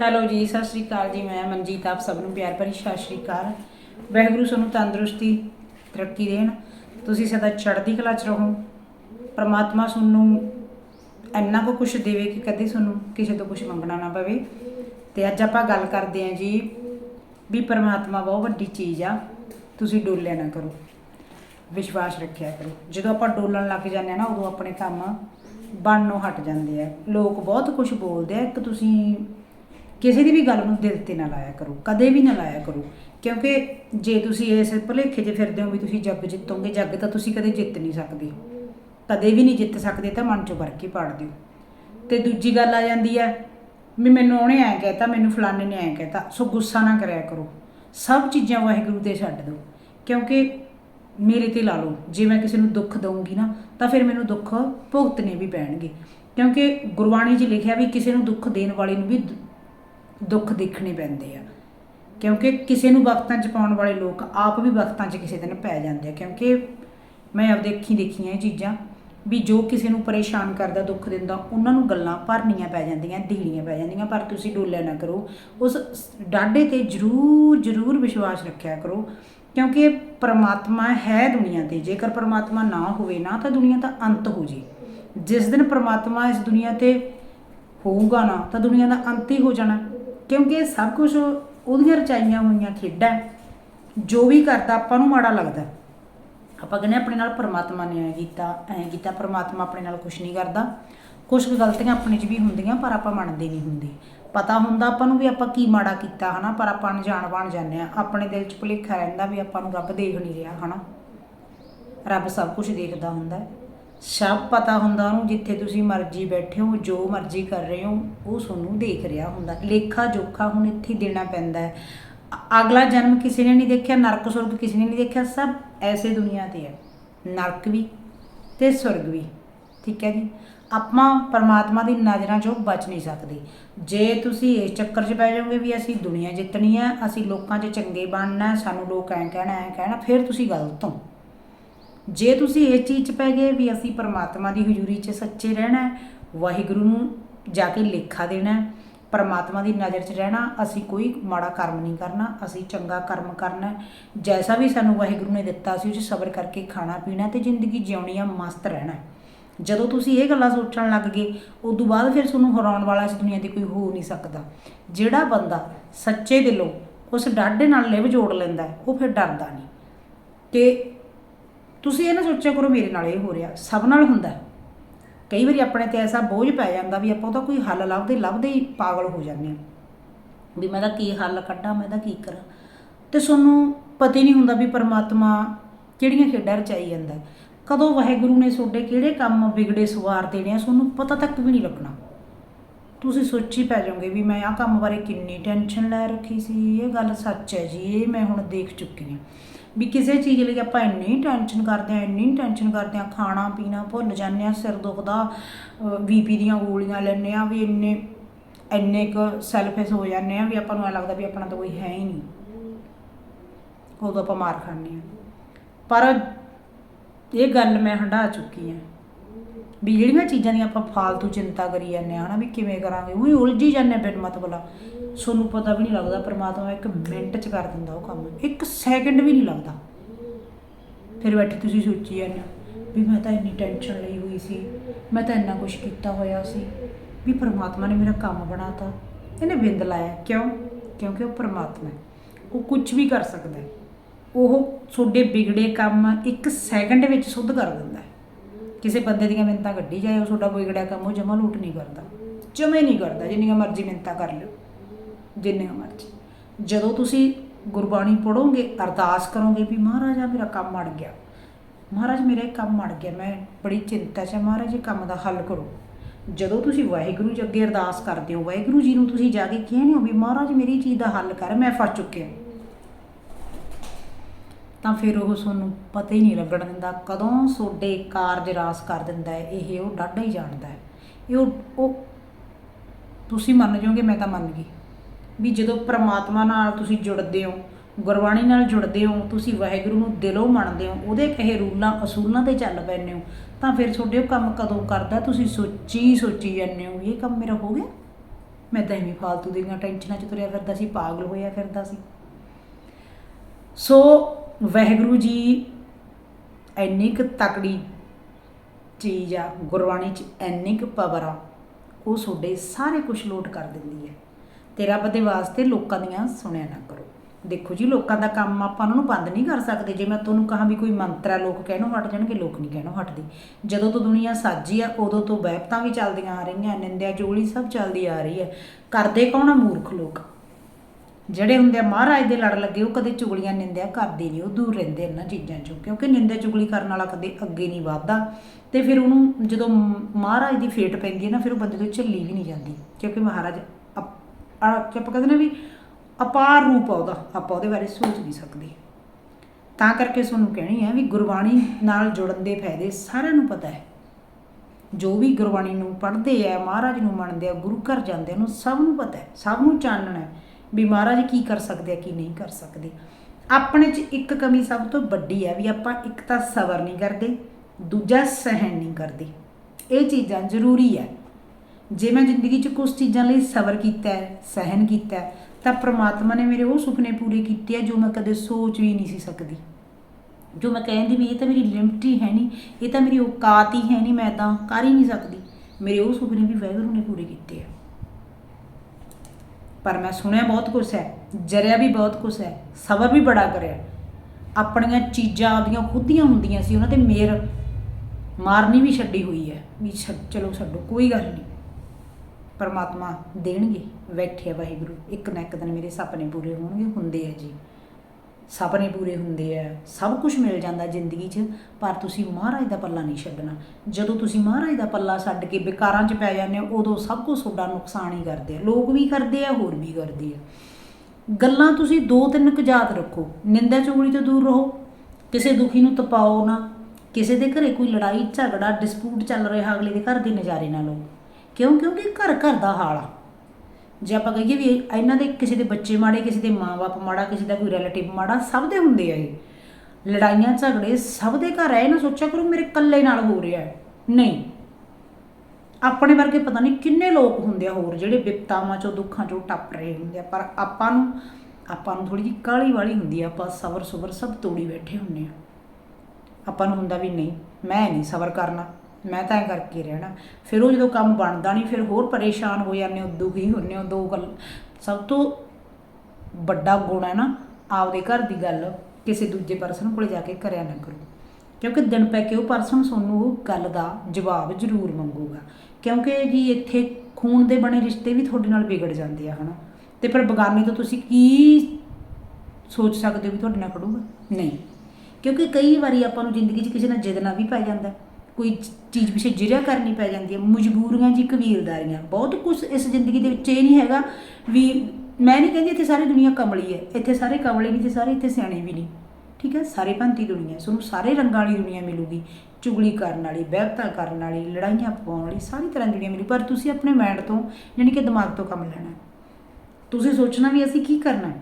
Hello ਜੀ, ਸਤਿ ਸ਼੍ਰੀ ਅਕਾਲ ਜੀ। ਮੈਂ ਮਨਜੀਤ, ਆਪ ਸਭ ਨੂੰ ਪਿਆਰ ਭਰੀ ਸਤਿ ਸ਼੍ਰੀ ਅਕਾਲ। ਵਾਹਿਗੁਰੂ ਤੁਹਾਨੂੰ ਤੰਦਰੁਸਤੀ, ਤਰੱਕੀ ਦੇਣ। ਤੁਸੀਂ ਸਦਾ ਚੜ੍ਹਦੀ ਕਲਾ ਚ ਰਹੋ। ਪਰਮਾਤਮਾ ਤੁਹਾਨੂੰ ਇੰਨਾ ਕੁ ਕੁਝ ਦੇਵੇ ਕਿ ਕਦੇ ਤੁਹਾਨੂੰ ਕਿਸੇ ਤੋਂ ਕੁਝ ਮੰਗਣਾ ਨਾ ਪਵੇ। ਤੇ ਅੱਜ ਆਪਾਂ ਗੱਲ ਕਰਦੇ ਹਾਂ ਜੀ ਵੀ ਪਰਮਾਤਮਾ ਬਹੁਤ ਵੱਡੀ ਚੀਜ਼ ਆ। ਤੁਸੀਂ ਡੋਲਿਆ ਨਾ ਕਰੋ। ਵਿਸ਼ਵਾਸ ਰੱਖਿਆ ਕਰੋ। ਜਦੋਂ ਆਪਾਂ ਡੋਲਣ ਲੱਗ ਜਾਂਦੇ ਆ ਨਾ, ਉਦੋਂ ਆਪਣੇ ਕੰਮ ਬਣਨੋਂ ਹਟ ਜਾਂਦੇ ਆ। ਲੋਕ ਬਹੁਤ ਕੁਝ ਬੋਲਦੇ ਆ। ਇੱਕ ਤੁਸੀਂ ਕਿਸੇ ਦੀ ਵੀ ਗੱਲ ਨੂੰ ਦਿਲ ਤੇ ਨਾ ਲਾਇਆ ਕਰੋ, ਕਦੇ ਵੀ ਨਾ ਲਾਇਆ ਕਰੋ। ਕਿਉਂਕਿ ਜੇ ਤੁਸੀਂ ਇਸ ਭੁਲੇਖੇ 'ਚ ਫਿਰਦੇ ਹੋ ਵੀ ਤੁਸੀਂ ਜੱਗ ਜਿੱਤੋਗੇ, ਜੱਗ ਤਾਂ ਤੁਸੀਂ ਕਦੇ ਜਿੱਤ ਨਹੀਂ ਸਕਦੇ। ਕਦੇ ਵੀ ਨਹੀਂ ਜਿੱਤ ਸਕਦੇ ਤਾਂ ਮਨ 'ਚੋਂ ਵਰਕੇ ਪਾੜ ਦਿਓ। ਤੇ ਦੂਜੀ ਗੱਲ ਆ ਜਾਂਦੀ ਹੈ ਵੀ ਮੈਨੂੰ ਉਹਨੇ ਐਂ ਕਹਿਤਾ, ਮੈਨੂੰ ਫਲਾਣੇ ਨੇ ਐਂ ਕਹਿਤਾ, ਸੋ ਗੁੱਸਾ ਨਾ ਕਰਿਆ ਕਰੋ। ਸਭ ਚੀਜ਼ਾਂ ਵਾਹਿਗੁਰੂ ਤੇ ਛੱਡ ਦਿਓ। ਕਿਉਂਕਿ ਮੇਰੇ ਤੇ ਲਾ ਲਓ, ਜੇ ਮੈਂ ਕਿਸੇ ਨੂੰ ਦੁੱਖ ਦਊਂਗੀ ਨਾ, ਤਾਂ ਫਿਰ ਮੈਨੂੰ ਦੁੱਖ ਭੁਗਤਣੇ ਵੀ ਪੈਣਗੇ। ਕਿਉਂਕਿ ਗੁਰਬਾਣੀ 'ਚ ਲਿਖਿਆ ਵੀ ਕਿਸੇ ਨੂੰ ਦੁੱਖ ਦੇਣ ਵਾਲੇ ਨੂੰ ਵੀ ਦੁੱਖ ਦੇਖਣੇ ਪੈਂਦੇ ਆ। ਕਿਉਂਕਿ ਕਿਸੇ ਨੂੰ ਵਕਤਾਂ 'ਚ ਪਾਉਣ ਵਾਲੇ ਲੋਕ ਆਪ ਵੀ ਵਕਤਾਂ 'ਚ ਕਿਸੇ ਦਿਨ ਪੈ ਜਾਂਦੇ ਆ। ਕਿਉਂਕਿ ਮੈਂ ਆਪਦੇ ਅੱਖੀਂ ਦੇਖੀਆਂ ਇਹ ਚੀਜ਼ਾਂ ਵੀ ਜੋ ਕਿਸੇ ਨੂੰ ਪਰੇਸ਼ਾਨ ਕਰਦਾ, ਦੁੱਖ ਦਿੰਦਾ, ਉਹਨਾਂ ਨੂੰ ਗੱਲਾਂ ਭਰਨੀਆਂ ਪੈ ਜਾਂਦੀਆਂ, ਦੇਣੀਆਂ ਪੈ ਜਾਂਦੀਆਂ। ਪਰ ਤੁਸੀਂ ਡੋਲਿਆ ਨਾ ਕਰੋ, ਉਸ ਡਾਢੇ ਤੇ ਜ਼ਰੂਰ ਜ਼ਰੂਰ ਵਿਸ਼ਵਾਸ ਰੱਖਿਆ ਕਰੋ। ਕਿਉਂਕਿ ਪਰਮਾਤਮਾ ਹੈ ਦੁਨੀਆ ਤੇ। ਜੇਕਰ ਪਰਮਾਤਮਾ ਨਾ ਹੋਵੇ ਨਾ, ਤਾਂ ਦੁਨੀਆ ਦਾ ਅੰਤ ਹੋ ਜੇ। ਜਿਸ ਦਿਨ ਪਰਮਾਤਮਾ ਇਸ ਦੁਨੀਆ ਤੇ ਹੋਊਗਾ ਨਾ, ਤਾਂ ਦੁਨੀਆ ਦਾ ਅੰਤ ਹੀ ਹੋ ਜਾਣਾ। ਕਿਉਂਕਿ ਸਭ ਕੁਝ ਉਹਦੀਆਂ ਰਚਾਈਆਂ ਹੋਈਆਂ ਖੇਡਾਂ ਜੋ ਵੀ ਕਰਦਾ ਆਪਾਂ ਨੂੰ ਮਾੜਾ ਲੱਗਦਾ ਆਪਾਂ ਕਹਿੰਦੇ ਆਪਣੇ ਨਾਲ ਪਰਮਾਤਮਾ ਨੇ ਐ ਕੀਤਾ ਐ ਕੀਤਾ, ਪਰਮਾਤਮਾ ਆਪਣੇ ਨਾਲ ਕੁਝ ਨਹੀਂ ਕਰਦਾ। ਕੁਝ ਗਲਤੀਆਂ ਆਪਣੇ 'ਚ ਵੀ ਹੁੰਦੀਆਂ, ਪਰ ਆਪਾਂ ਮੰਨਦੇ ਨਹੀਂ ਹੁੰਦੇ। ਪਤਾ ਹੁੰਦਾ ਆਪਾਂ ਨੂੰ ਵੀ ਆਪਾਂ ਕੀ ਮਾੜਾ ਕੀਤਾ, ਹਨਾ? ਪਰ ਆਪਾਂ ਅਣਜਾਣ ਬਣ ਜਾਂਦੇ ਆ ਆਪਣੇ ਦਿਲ 'ਚ ਭੁਲੇਖਾ ਰਹਿੰਦਾ ਵੀ ਆਪਾਂ ਨੂੰ ਰੱਬ ਦੇਖ ਨਹੀਂ ਰਿਹਾ, ਹਨਾ? ਰੱਬ ਸਭ ਕੁਝ ਦੇਖਦਾ ਹੁੰਦਾ ਹੈ। ਸਭ ਪਤਾ ਹੁੰਦਾ ਉਹਨੂੰ, ਜਿੱਥੇ ਤੁਸੀਂ ਮਰਜ਼ੀ ਬੈਠੇ ਹੋ, ਜੋ ਮਰਜ਼ੀ ਕਰ ਰਹੇ ਹੋ, ਉਹ ਤੁਹਾਨੂੰ ਦੇਖ ਰਿਹਾ ਹੁੰਦਾ। ਲੇਖਾ ਜੋਖਾ ਹੁਣ ਇੱਥੇ ਦੇਣਾ ਪੈਂਦਾ ਹੈ। ਅਗਲਾ ਜਨਮ ਕਿਸੇ ਨੇ ਨਹੀਂ ਦੇਖਿਆ, ਨਰਕ ਸੁਰਗ ਕਿਸੇ ਨੇ ਨਹੀਂ ਦੇਖਿਆ, ਸਭ ਐਸੇ ਦੁਨੀਆ ਤੇ ਹੈ। ਨਰਕ ਵੀ ਤੇ ਸੁਰਗ ਵੀ, ਠੀਕ ਹੈ ਜੀ? ਆਪਾਂ ਪਰਮਾਤਮਾ ਦੀ ਨਜ਼ਰਾਂ 'ਚੋਂ ਬਚ ਨਹੀਂ ਸਕਦੇ। ਜੇ ਤੁਸੀਂ ਇਸ ਚੱਕਰ 'ਚ ਪੈ ਜਾਓਗੇ ਵੀ ਅਸੀਂ ਦੁਨੀਆ ਜਿੱਤਣੀ ਹੈ, ਅਸੀਂ ਲੋਕਾਂ 'ਚ ਚੰਗੇ ਬਣਨਾ ਸਾਨੂੰ ਲੋਕ ਐਂ ਕਹਿਣਾ ਐਂ ਕਹਿਣਾ, ਫਿਰ ਤੁਸੀਂ ਗਲਤ ਹੋ। ਜੇ ਤੁਸੀਂ ਇਸ ਚੀਜ਼ 'ਚ ਪੈ ਗਏ ਵੀ ਅਸੀਂ ਪਰਮਾਤਮਾ ਦੀ ਹਜ਼ੂਰੀ 'ਚ ਸੱਚੇ ਰਹਿਣਾ ਵਾਹਿਗੁਰੂ ਨੂੰ ਜਾ ਕੇ ਲੇਖਾ ਦੇਣਾ ਪਰਮਾਤਮਾ ਦੀ ਨਜ਼ਰ 'ਚ ਰਹਿਣਾ, ਅਸੀਂ ਕੋਈ ਮਾੜਾ ਕਰਮ ਨਹੀਂ ਕਰਨਾ, ਅਸੀਂ ਚੰਗਾ ਕਰਮ ਕਰਨਾ ਜੈਸਾ ਵੀ ਸਾਨੂੰ ਵਾਹਿਗੁਰੂ ਨੇ ਦਿੱਤਾ ਸੀ, ਉਹ 'ਚ ਸਬਰ ਕਰਕੇ ਖਾਣਾ ਪੀਣਾ ਤੇ ਜ਼ਿੰਦਗੀ ਜਿਉਣੀ ਆ ਮਸਤ ਰਹਿਣਾ ਜਦੋਂ ਤੁਸੀਂ ਇਹ ਗੱਲਾਂ ਸੋਚਣ ਲੱਗ ਗਏ, ਉਦੋਂ ਬਾਅਦ ਫਿਰ ਤੁਹਾਨੂੰ ਹਰਾਉਣ ਵਾਲਾ ਇਸ ਦੁਨੀਆ ਤੇ ਕੋਈ ਹੋ ਨਹੀਂ ਸਕਦਾ। ਜਿਹੜਾ ਬੰਦਾ ਸੱਚੇ ਦਿਲੋਂ ਉਸ ਡਾਢੇ ਨਾਲ ਲਿਵ ਜੋੜ ਲੈਂਦਾ ਉਹ ਫਿਰ ਡਰਦਾ ਨਹੀਂ। ਤੇ ਤੁਸੀਂ ਇਹ ਨਾ ਸੋਚਿਆ ਕਰੋ ਮੇਰੇ ਨਾਲ ਇਹ ਹੋ ਰਿਹਾ, ਸਭ ਨਾਲ ਹੁੰਦਾ। ਕਈ ਵਾਰੀ ਆਪਣੇ ਤੇ ਐਸਾ ਬੋਝ ਪੈ ਜਾਂਦਾ ਵੀ ਆਪਾਂ ਉਹਦਾ ਕੋਈ ਹੱਲ ਲੱਭਦੇ ਲੱਭਦੇ ਹੀ ਪਾਗਲ ਹੋ ਜਾਂਦੇ ਹਾਂ। ਵੀ ਮੈਂ ਤਾਂ ਕੀ ਹੱਲ ਕੱਢਾਂ, ਮੈਂ ਤਾਂ ਕੀ ਕਰਾਂ। ਤੇ ਤੁਹਾਨੂੰ ਪਤਾ ਹੀ ਨਹੀਂ ਹੁੰਦਾ ਵੀ ਪਰਮਾਤਮਾ ਕਿਹੜੀਆਂ ਖੇਡਾਂ ਰਚਾਈ ਜਾਂਦਾ। ਕਦੋਂ ਵਾਹਿਗੁਰੂ ਨੇ ਤੁਹਾਡੇ ਕਿਹੜੇ ਕੰਮ ਵਿਗੜੇ ਸਵਾਰ ਦੇਣੇ ਆ ਤੁਹਾਨੂੰ ਪਤਾ ਤੱਕ ਵੀ ਨਹੀਂ ਲੱਗਣਾ। ਤੁਸੀਂ ਸੋਚੀ ਪੈ ਜਾਓਗੇ ਵੀ ਮੈਂ ਆਹ ਕੰਮ ਬਾਰੇ ਕਿੰਨੀ ਟੈਨਸ਼ਨ ਲੈ ਰੱਖੀ ਸੀ, ਇਹ ਗੱਲ ਸੱਚ ਹੈ ਜੀ, ਇਹ ਮੈਂ ਹੁਣ ਦੇਖ ਚੁੱਕੀ ਹਾਂ। ਵੀ ਕਿਸੇ ਚੀਜ਼ ਲਈ ਆਪਾਂ ਇੰਨੀ ਟੈਨਸ਼ਨ ਕਰਦੇ ਆ, ਇੰਨੀ ਟੈਨਸ਼ਨ ਕਰਦੇ ਆ, ਖਾਣਾ ਪੀਣਾ ਭੁੱਲ ਜਾਂਦੇ ਆ, ਸਿਰ ਦੁਖਦਾ ਬੀਪੀ ਦੀਆਂ ਗੋਲੀਆਂ ਲੈਂਦੇ ਆ, ਵੀ ਇੰਨੇ ਇੰਨੇ ਕੁ ਸੈਲਫਿਸ ਹੋ ਜਾਂਦੇ ਆ ਵੀ ਆਪਾਂ ਨੂੰ ਐਂ ਲੱਗਦਾ ਵੀ ਆਪਣਾ ਤਾਂ ਕੋਈ ਹੈ ਹੀ ਨਹੀਂ। ਉਦੋਂ ਆਪਾਂ ਮਾਰ ਖਾਂਦੇ ਆ। ਪਰ ਇਹ ਗੱਲ ਮੈਂ ਹੰਢਾ ਚੁੱਕੀ ਹਾਂ ਵੀ ਜਿਹੜੀਆਂ ਚੀਜ਼ਾਂ ਦੀ ਆਪਾਂ ਫਾਲਤੂ ਚਿੰਤਾ ਕਰੀ ਜਾਂਦੇ ਆ ਹਨਾ, ਵੀ ਕਿਵੇਂ ਕਰਾਂਗੇ, ਉਹੀ ਉਲਝੀ ਜਾਂਦੇ ਆ ਬਿਨ ਮਤਲਬ। ਤੁਹਾਨੂੰ ਪਤਾ ਵੀ ਨਹੀਂ ਲੱਗਦਾ, ਪ੍ਰਮਾਤਮਾ ਇੱਕ ਮਿੰਟ ਚ ਕਰ ਦਿੰਦਾ ਉਹ ਕੰਮ, ਇੱਕ ਸੈਕਿੰਡ ਵੀ ਨਹੀਂ ਲੱਗਦਾ। ਫਿਰ ਬੈਠੇ ਤੁਸੀਂ ਸੋਚੀ ਜਾਂਦੇ ਵੀ ਮੈਂ ਤਾਂ ਇੰਨੀ ਟੈਨਸ਼ਨ ਲਈ ਹੋਈ ਸੀ, ਮੈਂ ਤਾਂ ਇੰਨਾ ਕੁਝ ਕੀਤਾ ਹੋਇਆ ਸੀ, ਵੀ ਪ੍ਰਮਾਤਮਾ ਨੇ ਮੇਰਾ ਕੰਮ ਬਣਾਤਾ, ਇਹਨੇ ਬਿੰਦ ਲਾਇਆ। ਕਿਉਂ? ਕਿਉਂਕਿ ਉਹ ਪ੍ਰਮਾਤਮਾ ਹੈ, ਉਹ ਕੁਝ ਵੀ ਕਰ ਸਕਦਾ ਹੈ। ਉਹ ਤੁਹਾਡੇ ਵਿਗੜੇ ਕੰਮ ਇੱਕ ਸੈਕਿੰਡ ਵਿੱਚ ਸੁੱਧ ਕਰ ਦਿੰਦਾ। ਕਿਸੇ ਬੰਦੇ ਦੀਆਂ ਮਿੰਤਾਂ ਕੱਢੀ ਜਾਏ, ਉਹ ਤੁਹਾਡਾ ਵਿਗੜਿਆ ਕੰਮ, ਉਹ ਜਮਾ ਲੂਟ ਨਹੀਂ ਕਰਦਾ। ਜਮੇ ਨਹੀਂ ਕਰਦਾ, ਜਿੰਨੀਆਂ ਮਰਜ਼ੀ ਮਿੰਤਾਂ ਕਰ ਲਿਓ, ਜਿੰਨੀਆਂ ਮਰਜ਼ੀ। ਜਦੋਂ ਤੁਸੀਂ ਗੁਰਬਾਣੀ ਪੜੋਗੇ ਅਰਦਾਸ ਕਰੋਗੇ ਵੀ ਮਹਾਰਾਜਾ ਮੇਰਾ ਕੰਮ ਅੜ ਗਿਆ। ਮਹਾਰਾਜ, ਮੇਰਾ ਇਹ ਕੰਮ ਅੜ ਗਿਆ, ਮੈਂ ਬੜੀ ਚਿੰਤਾ 'ਚ ਮਹਾਰਾਜ, ਇਹ ਕੰਮ ਦਾ ਹੱਲ ਕਰੋ। ਜਦੋਂ ਤੁਸੀਂ ਵਾਹਿਗੁਰੂ ਜੀ ਅੱਗੇ ਅਰਦਾਸ ਕਰਦੇ ਹੋ, ਵਾਹਿਗੁਰੂ ਜੀ ਨੂੰ ਤੁਸੀਂ ਜਾ ਕੇ ਕਹਿੰਦੇ ਹੋ ਵੀ ਮਹਾਰਾਜ, ਮੇਰੀ ਚੀਜ਼ ਦਾ ਹੱਲ ਕਰ, ਮੈਂ ਫਸ ਚੁੱਕਿਆ। ਤਾਂ ਫਿਰ ਉਹ ਤੁਹਾਨੂੰ ਪਤਾ ਹੀ ਨਹੀਂ ਲੱਗਣ ਦਿੰਦਾ ਕਦੋਂ ਤੁਹਾਡੇ ਕਾਰਜ ਰਾਸ ਕਰ ਦਿੰਦਾ ਹੈ, ਇਹ ਉਹ ਡਾਢਾ ਹੀ ਜਾਣਦਾ ਹੈ। ਇਹ ਉਹ ਤੁਸੀਂ ਮੰਨ ਜਾਓਗੇ, ਮੈਂ ਤਾਂ ਮੰਨ ਗਈ ਵੀ ਜਦੋਂ ਪ੍ਰਮਾਤਮਾ ਨਾਲ ਤੁਸੀਂ ਜੁੜਦੇ ਹੋ, ਗੁਰਬਾਣੀ ਨਾਲ ਜੁੜਦੇ ਹੋ, ਤੁਸੀਂ ਵਾਹਿਗੁਰੂ ਨੂੰ ਦਿਲੋਂ ਮੰਨਦੇ ਹੋ, ਉਹਦੇ ਕਹੇ ਰੂਲਾਂ, ਅਸੂਲਾਂ ਤੇ ਚੱਲ ਪੈਂਦੇ ਹੋ, ਤਾਂ ਫਿਰ ਤੁਹਾਡੇ ਉਹ ਕੰਮ ਕਦੋਂ ਕਰਦਾ, ਤੁਸੀਂ ਸੋਚੀ ਸੋਚੀ ਜਾਂਦੇ ਹੋ ਇਹ ਕੰਮ ਮੇਰਾ ਹੋ ਗਿਆ? ਮੈਂ ਤਾਂ ਐਵੇਂ ਫਾਲਤੂ ਦੀਆਂ ਟੈਨਸ਼ਨਾਂ 'ਚ ਤੁਰਿਆ ਫਿਰਦਾ ਸੀ, ਪਾਗਲ ਹੋਇਆ ਫਿਰਦਾ ਸੀ। ਸੋ ਵਾਹਿਗੁਰੂ ਜੀ, ਇੰਨੀ ਕੁ ਤਕੜੀ ਚੀਜ਼ ਆ, ਗੁਰਬਾਣੀ 'ਚ ਇੰਨੀ ਕੁ ਪਾਵਰ ਆ, ਉਹ ਤੁਹਾਡੇ ਸਾਰੇ ਕੁਝ ਲੋਟ ਕਰ ਦਿੰਦੀ ਹੈ। ਤੇ ਰੱਬ ਦੇ ਵਾਸਤੇ ਲੋਕਾਂ ਦੀਆਂ ਸੁਣਿਆ ਨਾ ਕਰੋ। ਦੇਖੋ ਜੀ, ਲੋਕਾਂ ਦਾ ਕੰਮ ਆਪਾਂ ਉਹਨਾਂ ਨੂੰ ਬੰਦ ਨਹੀਂ ਕਰ ਸਕਦੇ। ਜੇ ਮੈਂ ਤੁਹਾਨੂੰ ਕਹਾਂ ਵੀ ਕੋਈ ਮੰਤਰ ਆ, ਲੋਕ ਕਹਿਣੋਂ ਹਟ ਜਾਣਗੇ, ਲੋਕ ਨਹੀਂ ਕਹਿਣੋਂ ਹਟਦੇ। ਜਦੋਂ ਤੋਂ ਦੁਨੀਆ ਸਾਜੀ ਆ, ਉਦੋਂ ਤੋਂ ਵਹਿਬਤਾਂ ਵੀ ਚੱਲਦੀਆਂ ਆ ਰਹੀਆਂ ਨਿੰਦਿਆ ਜੋਲੀ ਸਭ ਚੱਲਦੀ ਆ ਰਹੀ ਹੈ। ਕਰਦੇ ਕੌਣ ਆ ਮੂਰਖ ਲੋਕ? ਜਿਹੜੇ ਹੁੰਦੇ ਆ, ਮਹਾਰਾਜ ਦੇ ਲੜ ਲੱਗੇ, ਉਹ ਕਦੇ ਚੁਗਲੀਆਂ ਨਿੰਦਿਆ ਕਰਦੇ ਨਹੀਂ, ਉਹ ਦੂਰ ਰਹਿੰਦੇ ਇਹਨਾਂ ਚੀਜ਼ਾਂ ਚੋਂ, ਕਿਉਂਕਿ ਨਿੰਦਿਆ ਚੁਗਲੀ ਕਰਨ ਵਾਲਾ ਕਦੇ ਅੱਗੇ ਨਹੀਂ ਵੱਧਦਾ ਤੇ ਫਿਰ ਉਹਨੂੰ ਜਦੋਂ ਮਹਾਰਾਜ ਦੀ ਫੇਟ ਪੈਂਦੀ ਹੈ ਨਾ, ਫਿਰ ਉਹ ਬੰਦੇ ਤੋਂ ਝੱਲੀ ਵੀ ਨਹੀਂ ਜਾਂਦੀ, ਕਿਉਂਕਿ ਮਹਾਰਾਜ ਅਪ- ਆਪਾਂ ਕਹਿੰਦੇ ਨੇ ਵੀ ਅਪਾਰ ਰੂਪ ਆ ਉਹਦਾ, ਆਪਾਂ ਉਹਦੇ ਬਾਰੇ ਸੋਚ ਨਹੀਂ ਸਕਦੇ। ਤਾਂ ਕਰਕੇ ਤੁਹਾਨੂੰ ਕਹਿਣੀ ਹੈ ਵੀ ਗੁਰਬਾਣੀ ਨਾਲ ਜੁੜਨ ਦੇ ਫਾਇਦੇ ਸਾਰਿਆਂ ਨੂੰ ਪਤਾ ਹੈ। ਜੋ ਵੀ ਗੁਰਬਾਣੀ ਨੂੰ ਪੜ੍ਹਦੇ ਆ, ਮਹਾਰਾਜ ਨੂੰ ਮੰਨਦੇ ਆ, ਗੁਰੂ ਘਰ ਜਾਂਦੇ ਆ, ਉਹਨੂੰ ਸਭ ਨੂੰ ਪਤਾ ਹੈ, ਸਭ ਨੂੰ ਚਾਨਣਾ ਹੈ। ਵੀ ਮਹਾਰਾਜ ਕੀ ਕਰ ਸਕਦੇ ਆ ਕੀ ਨਹੀਂ ਕਰ ਸਕਦੇ। ਆਪਣੇ 'ਚ ਇੱਕ ਕਮੀ ਸਭ ਤੋਂ ਵੱਡੀ ਹੈ ਵੀ ਆਪਾਂ ਇੱਕ ਤਾਂ ਸਬਰ ਨਹੀਂ ਕਰਦੇ ਦੂਜਾ ਸਹਿਣ ਨਹੀਂ ਕਰਦੇ। ਇਹ ਚੀਜ਼ਾਂ ਜ਼ਰੂਰੀ ਹੈ ਜੇ ਮੈਂ ਜ਼ਿੰਦਗੀ 'ਚ ਕੁਝ ਚੀਜ਼ਾਂ ਲਈ ਸਬਰ ਕੀਤਾ ਹੈ ਸਹਿਨ ਕੀਤਾ ਹੈ, ਤਾਂ ਪ੍ਰਮਾਤਮਾ ਨੇ ਮੇਰੇ ਉਹ ਸੁਪਨੇ ਪੂਰੇ ਕੀਤੇ ਆ ਜੋ ਮੈਂ ਕਦੇ ਸੋਚ ਵੀ ਨਹੀਂ ਸੀ ਸਕਦੀ। ਜੋ ਮੈਂ ਕਹਿੰਦੀ ਵੀ ਇਹ ਤਾਂ ਮੇਰੀ ਲਿਮਟ ਹੀ ਹੈ ਨਹੀਂ ਇਹ ਤਾਂ ਮੇਰੀ ਔਕਾਤ ਹੀ ਹੈ ਨਹੀਂ ਮੈਂ ਤਾਂ ਕਰ ਹੀ ਨਹੀਂ ਸਕਦੀ। ਮੇਰੇ ਉਹ ਸੁਪਨੇ ਵੀ ਵਾਹਿਗੁਰੂ ਨੇ ਪੂਰੇ ਕੀਤੇ ਆ। ਪਰ ਮੈਂ ਸੁਣਿਆ ਬਹੁਤ ਕੁਝ ਹੈ, ਜਰਿਆ ਵੀ ਬਹੁਤ ਕੁਝ ਹੈ, ਸਬਰ ਵੀ ਬੜਾ ਕਰਿਆ। ਆਪਣੀਆਂ ਚੀਜ਼ਾਂ ਆਪਦੀਆਂ ਖੁਦ ਦੀਆਂ ਹੁੰਦੀਆਂ ਸੀ, ਉਹਨਾਂ ਤੇ ਮੇਰ ਮਾਰਨੀ ਵੀ ਛੱਡੀ ਹੋਈ ਹੈ, ਵੀ ਛੱਡ- ਚਲੋ ਛੱਡੋ, ਕੋਈ ਗੱਲ ਨਹੀਂ। ਪਰਮਾਤਮਾ ਦੇਣਗੇ, ਬੈਠੇ ਆ ਵਾਹਿਗੁਰੂ, ਇੱਕ ਨਾ ਇੱਕ ਦਿਨ ਮੇਰੇ ਸੁਪਨੇ ਪੂਰੇ ਹੋਣਗੇ, ਹੁੰਦੇ ਆ ਜੀ। ਸੁਪਨੇ ਪੂਰੇ ਹੁੰਦੇ ਆ, ਸਭ ਕੁਝ ਮਿਲ ਜਾਂਦਾ ਜ਼ਿੰਦਗੀ 'ਚ, ਪਰ ਤੁਸੀਂ ਮਹਾਰਾਜ ਦਾ ਪੱਲਾ ਨਹੀਂ ਛੱਡਣਾ। ਜਦੋਂ ਤੁਸੀਂ ਮਹਾਰਾਜ ਦਾ ਪੱਲਾ ਛੱਡ ਕੇ ਵਿਕਾਰਾਂ 'ਚ ਪੈ ਜਾਂਦੇ ਹੋ, ਉਦੋਂ ਸਭ ਕੁਝ ਤੁਹਾਡਾ ਨੁਕਸਾਨ ਹੀ ਕਰਦੇ ਆ। ਲੋਕ ਵੀ ਕਰਦੇ ਆ, ਹੋਰ ਵੀ ਕਰਦੇ ਆ। ਗੱਲਾਂ ਤੁਸੀਂ ਦੋ ਤਿੰਨ ਕੁ ਯਾਦ ਰੱਖੋ। ਨਿੰਦਾ ਚੁਗਲੀ ਤੋਂ ਦੂਰ ਰਹੋ। ਕਿਸੇ ਦੁਖੀ ਨੂੰ ਤਪਾਓ ਨਾ। ਕਿਸੇ ਦੇ ਘਰੇ ਕੋਈ ਲੜਾਈ, ਝਗੜਾ, ਡਿਸਪਿਊਟ ਚੱਲ ਰਿਹਾ, ਅਗਲੇ ਦੇ ਘਰ ਦੇ ਨਜ਼ਾਰੇ ਨਾ ਲਓ। ਕਿਉਂ? ਕਿਉਂਕਿ ਘਰ ਘਰ ਦਾ ਹਾਲ ਆ। ਜੇ ਆਪਾਂ ਕਹੀਏ ਵੀ ਇਹ- ਇਹਨਾਂ ਦੇ ਕਿਸੇ ਦੇ ਬੱਚੇ ਮਾੜੇ, ਕਿਸੇ ਦੇ ਮਾਂ-ਬਾਪ ਮਾੜਾ, ਕਿਸੇ ਦਾ ਕੋਈ ਰਿਲੇਟਿਵ ਮਾੜਾ, ਸਭ ਦੇ ਹੁੰਦੇ ਆ ਇਹ। ਲੜਾਈਆਂ, ਝਗੜੇ ਸਭ ਦੇ ਘਰ ਹੈ ਇਹ ਨਾ ਸੋਚਿਆ ਕਰੋ ਮੇਰੇ ਇਕੱਲੇ ਨਾਲ ਹੋ ਰਿਹਾ ਹੈ। ਨਹੀਂ। ਆਪਣੇ ਵਰਗੇ ਪਤਾ ਨਹੀਂ ਕਿੰਨੇ ਲੋਕ ਹੁੰਦੇ ਆ ਹੋਰ ਜਿਹੜੇ ਵਿਪਤਾਵਾਂ ਚੋਂ, ਦੁੱਖਾਂ ਚੋਂ ਟੱਪ ਰਹੇ ਹੁੰਦੇ ਆ, ਪਰ ਆਪਾਂ ਨੂੰ ਆਪਾਂ ਨੂੰ ਥੋੜੀ ਜਿਹੀ ਕਾਲੀ ਵਾਲੀ ਹੁੰਦੀ ਆ, ਆਪਾਂ ਸਬਰ ਸੁਬਰ ਸਭ ਤੋੜੀ ਬੈਠੇ ਹੁੰਨੇ ਆ। ਆਪਾਂ ਨੂੰ ਹੁੰਦਾ ਵੀ ਨਹੀਂ, ਮੈਂ ਨਹੀਂ ਸਬਰ ਕਰਨਾ। ਮੈਂ ਤਾਂ ਐਂ ਕਰਕੇ ਰਹਿਣਾ। ਫਿਰ ਉਹ ਜਦੋਂ ਕੰਮ ਬਣਦਾ ਨਹੀਂ, ਫਿਰ ਹੋਰ ਪਰੇਸ਼ਾਨ ਹੋ ਜਾਂਦੇ ਹੋ, ਦੁਖੀ ਹੁੰਦੇ ਹੋ, ਦੋ ਗੱਲ। ਸਭ ਤੋਂ ਵੱਡਾ ਗੁਣ ਹੈ ਨਾ, ਆਪਦੇ ਘਰ ਦੀ ਗੱਲ ਕਿਸੇ ਦੂਜੇ ਪਰਸਨ ਕੋਲ ਜਾ ਕੇ ਕਰਿਆ ਨਾ ਕਰੋ। ਕਿਉਂਕਿ ਦਿਨ ਪੈ ਕੇ ਉਹ ਪਰਸਨ ਤੁਹਾਨੂੰ ਉਹ ਗੱਲ ਦਾ ਜਵਾਬ ਜ਼ਰੂਰ ਮੰਗੂਗਾ। ਕਿਉਂਕਿ ਜੀ ਇੱਥੇ ਖੂਨ ਦੇ ਬਣੇ ਰਿਸ਼ਤੇ ਵੀ ਤੁਹਾਡੇ ਨਾਲ ਵਿਗੜ ਜਾਂਦੇ ਆ, ਹਨਾ। ਤੇ ਫਿਰ ਬਗਾਨੇ ਤੋਂ ਤੁਸੀਂ ਕੀ ਸੋਚ ਸਕਦੇ ਹੋ ਵੀ ਤੁਹਾਡੇ ਨਾਲ ਖੜੂਗਾ? ਨਹੀਂ। ਕਿਉਂਕਿ ਕਈ ਵਾਰੀ ਆਪਾਂ ਨੂੰ ਜ਼ਿੰਦਗੀ 'ਚ ਕਿਸੇ ਨਾਲ ਜਿੱਦ ਨਾਲ ਵੀ ਪੈ ਜਾਂਦਾ। ਕੋਈ ਚੀਜ਼ ਪਿੱਛੇ ਜਿਰਿਆ ਕਰਨੀ ਪੈ ਜਾਂਦੀ ਹੈ, ਮਜਬੂਰੀਆਂ ਜੀ, ਕਬੀਲਦਾਰੀਆਂ। ਬਹੁਤ ਕੁਝ ਇਸ ਜ਼ਿੰਦਗੀ ਦੇ ਵਿੱਚ ਇਹ ਨਹੀਂ ਹੈਗਾ ਵੀ ਮੈਂ ਨਹੀਂ ਕਹਿੰਦੀ ਇੱਥੇ ਸਾਰੀ ਦੁਨੀਆ ਕਮਲੀ ਹੈ, ਇੱਥੇ ਸਾਰੇ ਕਮਲੇ ਨਹੀਂ ਤੇ ਸਾਰੇ ਇੱਥੇ ਸਿਆਣੇ ਵੀ ਨਹੀਂ। ਠੀਕ ਹੈ, ਸਾਰੇ ਭੰਤੀ ਦੁਨੀਆ ਤੁਹਾਨੂੰ ਸਾਰੇ ਰੰਗਾਂ ਵਾਲੀ ਦੁਨੀਆ ਮਿਲੂਗੀ, ਚੁਗਲੀ ਕਰਨ ਵਾਲੀ ਵਹਿਬਤਾ ਕਰਨ ਵਾਲੀ, ਲੜਾਈਆਂ ਪਵਾਉਣ ਵਾਲੀ, ਸਾਰੀ ਤਰ੍ਹਾਂ ਦੀ ਦੁਨੀਆ ਮਿਲੂ। ਪਰ ਤੁਸੀਂ ਆਪਣੇ ਮਾਈਂਡ ਤੋਂ, ਯਾਨੀ ਕਿ ਦਿਮਾਗ ਤੋਂ ਕੰਮ ਲੈਣਾ ਤੁਸੀਂ ਸੋਚਣਾ ਵੀ ਅਸੀਂ ਕੀ ਕਰਨਾ ਹੈ?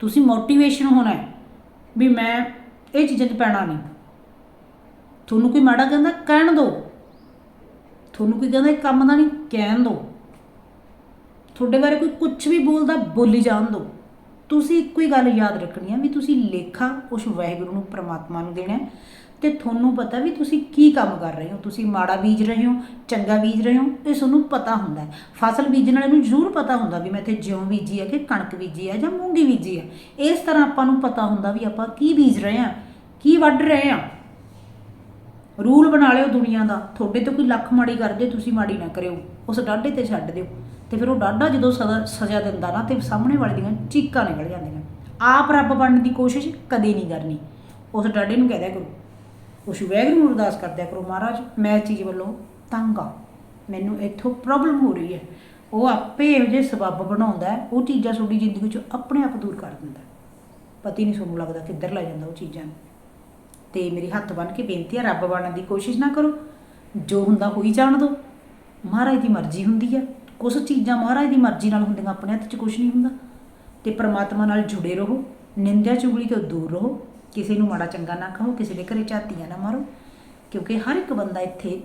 ਤੁਸੀਂ ਮੋਟੀਵੇਸ਼ਨ ਹੋਣਾ ਹੈ ਵੀ ਮੈਂ ਇਹ ਚੀਜ਼ਾਂ 'ਚ ਪੈਣਾ ਨਹੀਂ। ਤੁਹਾਨੂੰ ਕੋਈ ਮਾੜਾ ਕਹਿੰਦਾ, ਕਹਿਣ ਦਿਓ ਤੁਹਾਨੂੰ ਕੋਈ ਕਹਿੰਦਾ, ਇਹ ਕੰਮ ਦਾ ਨਹੀਂ, ਕਹਿਣ ਦਿਓ ਤੁਹਾਡੇ ਬਾਰੇ ਕੋਈ ਕੁਝ ਵੀ ਬੋਲਦਾ, ਬੋਲੀ ਜਾਣ ਦਿਓ ਤੁਸੀਂ ਇੱਕੋ ਹੀ ਗੱਲ ਯਾਦ ਰੱਖਣੀ ਆ ਵੀ ਤੁਸੀਂ ਲੇਖਾ ਉਸ ਵਾਹਿਗੁਰੂ ਨੂੰ, ਪ੍ਰਮਾਤਮਾ ਨੂੰ ਦੇਣਾ ਹੈ ਤੇ ਤੁਹਾਨੂੰ ਪਤਾ ਵੀ ਤੁਸੀਂ ਕੀ ਕੰਮ ਕਰ ਰਹੇ ਹੋ। ਤੁਸੀਂ ਮਾੜਾ ਬੀਜ ਰਹੇ ਹੋ, ਚੰਗਾ ਬੀਜ ਰਹੇ ਹੋ, ਇਹ ਤੁਹਾਨੂੰ ਪਤਾ ਹੁੰਦਾ ਫਸਲ ਬੀਜਣ ਵਾਲੇ ਨੂੰ ਜ਼ਰੂਰ ਪਤਾ ਹੁੰਦਾ ਵੀ ਮੈਂ ਇੱਥੇ ਜਿਉਂ ਬੀਜੀ ਹੈ ਕਿ ਕਣਕ ਬੀਜੀ ਹੈ ਜਾਂ ਮੂੰਗੀ ਬੀਜੀ ਹੈ ਇਸ ਤਰ੍ਹਾਂ ਆਪਾਂ ਨੂੰ ਪਤਾ ਹੁੰਦਾ ਵੀ ਆਪਾਂ ਕੀ ਬੀਜ ਰਹੇ ਹਾਂ ਕੀ ਵੱਢ ਰਹੇ ਹਾਂ ਰੂਲ ਬਣਾ ਲਿਓ ਦੁਨੀਆ ਦਾ। ਤੁਹਾਡੇ ਤੋਂ ਕੋਈ ਲੱਖ ਮਾੜੀ ਕਰ ਜੇ, ਤੁਸੀਂ ਮਾੜੀ ਨਾ ਕਰਿਓ। ਉਸ ਡਾਢੇ ਤੇ ਛੱਡ ਦਿਓ। ਤੇ ਫਿਰ ਉਹ ਡਾਢਾ ਜਦੋਂ ਸਜ਼ਾ ਸਜ਼ਾ ਦਿੰਦਾ ਨਾ, ਤੇ ਸਾਹਮਣੇ ਵਾਲੇ ਦੀਆਂ ਚੀਕਾਂ ਨਿਕਲ ਜਾਂਦੀਆਂ। ਆਪ ਰੱਬ ਬਣਨ ਦੀ ਕੋਸ਼ਿਸ਼ ਕਦੇ ਨਹੀਂ ਕਰਨੀ। ਉਸ ਡਾਢੇ ਨੂੰ ਕਹਿ ਦਿਆ ਕਰੋ। ਉਸ ਵੈਗਰੂ ਨੂੰ ਅਰਦਾਸ ਕਰਦਿਆ ਕਰੋ, ਮਹਾਰਾਜ, ਮੈਂ ਇਸ ਚੀਜ਼ ਵੱਲੋਂ ਤੰਗ ਆ। ਮੈਨੂੰ ਇੱਥੋਂ ਪ੍ਰੋਬਲਮ ਹੋ ਰਹੀ ਹੈ। ਉਹ ਆਪੇ ਇਹੋ ਜਿਹੇ ਸਬੱਬ ਬਣਾਉਂਦਾ ਉਹ ਚੀਜ਼ਾਂ ਤੁਹਾਡੀ ਜ਼ਿੰਦਗੀ 'ਚ ਆਪਣੇ ਆਪ ਦੂਰ ਕਰ ਦਿੰਦਾ ਹੈ। ਪਤਾ ਹੀ ਨਹੀਂ ਤੁਹਾਨੂੰ ਲੱਗਦਾ ਕਿੱਧਰ ਲੈ ਜਾਂਦਾ ਉਹ ਚੀਜ਼ਾਂ ਨੂੰ। ਤੇ ਮੇਰੇ ਹੱਥ ਬੰਨ ਕੇ ਬੇਨਤੀ ਹੈ ਰੱਬ ਬਣਨ ਦੀ ਕੋਸ਼ਿਸ਼ ਨਾ ਕਰੋ। ਜੋ ਹੁੰਦਾ ਹੋਈ ਜਾਣ ਦਿਓ ਮਹਾਰਾਜ ਦੀ ਮਰਜ਼ੀ ਹੁੰਦੀ ਹੈ ਕੁਝ ਚੀਜ਼ਾਂ ਮਹਾਰਾਜ ਦੀ ਮਰਜ਼ੀ ਨਾਲ ਹੁੰਦੀਆਂ, ਆਪਣੇ ਹੱਥ 'ਚ ਕੁਝ ਨਹੀਂ ਹੁੰਦਾ। ਤੇ ਪ੍ਰਮਾਤਮਾ ਨਾਲ ਜੁੜੇ ਰਹੋ, ਨਿੰਦਿਆ ਚੁਗਲੀ ਤੋਂ ਦੂਰ ਰਹੋ। ਕਿਸੇ ਨੂੰ ਮਾੜਾ ਚੰਗਾ ਨਾ ਕਹੋ, ਕਿਸੇ ਦੇ ਘਰੇ ਝਾਤੀਆਂ ਨਾ ਮਾਰੋ। ਕਿਉਂਕਿ ਹਰ ਇੱਕ ਬੰਦਾ ਇੱਥੇ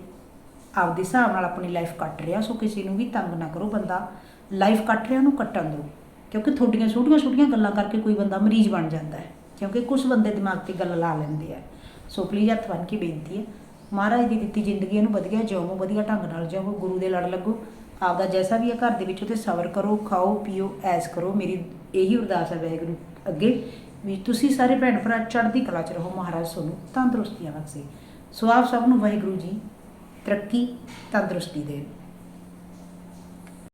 ਆਪਦੇ ਹਿਸਾਬ ਨਾਲ ਆਪਣੀ ਲਾਈਫ ਕੱਟ ਰਿਹਾ, ਸੋ ਕਿਸੇ ਨੂੰ ਵੀ ਤੰਗ ਨਾ ਕਰੋ। ਬੰਦਾ ਲਾਈਫ ਕੱਟ ਰਿਹਾ, ਉਹਨੂੰ ਕੱਟਣ ਦਿਓ। ਕਿਉਂਕਿ ਤੁਹਾਡੀਆਂ ਛੋਟੀਆਂ ਛੋਟੀਆਂ ਗੱਲਾਂ ਕਰਕੇ ਕੋਈ ਬੰਦਾ ਮਰੀਜ਼ ਬਣ ਜਾਂਦਾ ਹੈ। ਕਿਉਂਕਿ ਕੁਝ ਬੰਦੇ ਦਿਮਾਗ ਤੇ ਗੱਲ ਲਾ ਲੈਂਦੇ ਆ। ਸੋ ਪਲੀਜ਼ ਹੱਥ ਬੰਨ੍ਹ ਕੇ ਬੇਨਤੀ ਹੈ। ਮਹਾਰਾਜ ਦੀ ਦਿੱਤੀ ਜ਼ਿੰਦਗੀ ਨੂੰ ਵਧੀਆ ਜਿਉਵੋ ਵਧੀਆ ਢੰਗ ਨਾਲ ਜਿਉਵੋ ਗੁਰੂ ਦੇ ਲੜ ਲੱਗੋ। ਆਪਦਾ ਜੈਸਾ ਵੀ ਹੈ ਘਰ ਦੇ ਵਿੱਚ ਉਹਤੇ ਸਬਰ ਕਰੋ, ਖਾਓ, ਪੀਓ, ਐਸ ਕਰੋ। ਮੇਰੀ ਇਹੀ ਅਰਦਾਸ ਹੈ ਵਾਹਿਗੁਰੂ ਅੱਗੇ ਵੀ ਤੁਸੀਂ ਸਾਰੇ ਭੈਣ ਭਰਾ ਚੜ੍ਹਦੀ ਕਲਾ ਚ ਰਹੋ, ਮਹਾਰਾਜ ਤੁਹਾਨੂੰ ਤੰਦਰੁਸਤੀਆਂ ਬਖਸ਼ੇ। ਸੋ ਆਪ ਸਭ ਨੂੰ ਵਾਹਿਗੁਰੂ ਜੀ, ਤਰੱਕੀ, ਤੰਦਰੁਸਤੀ ਦੇ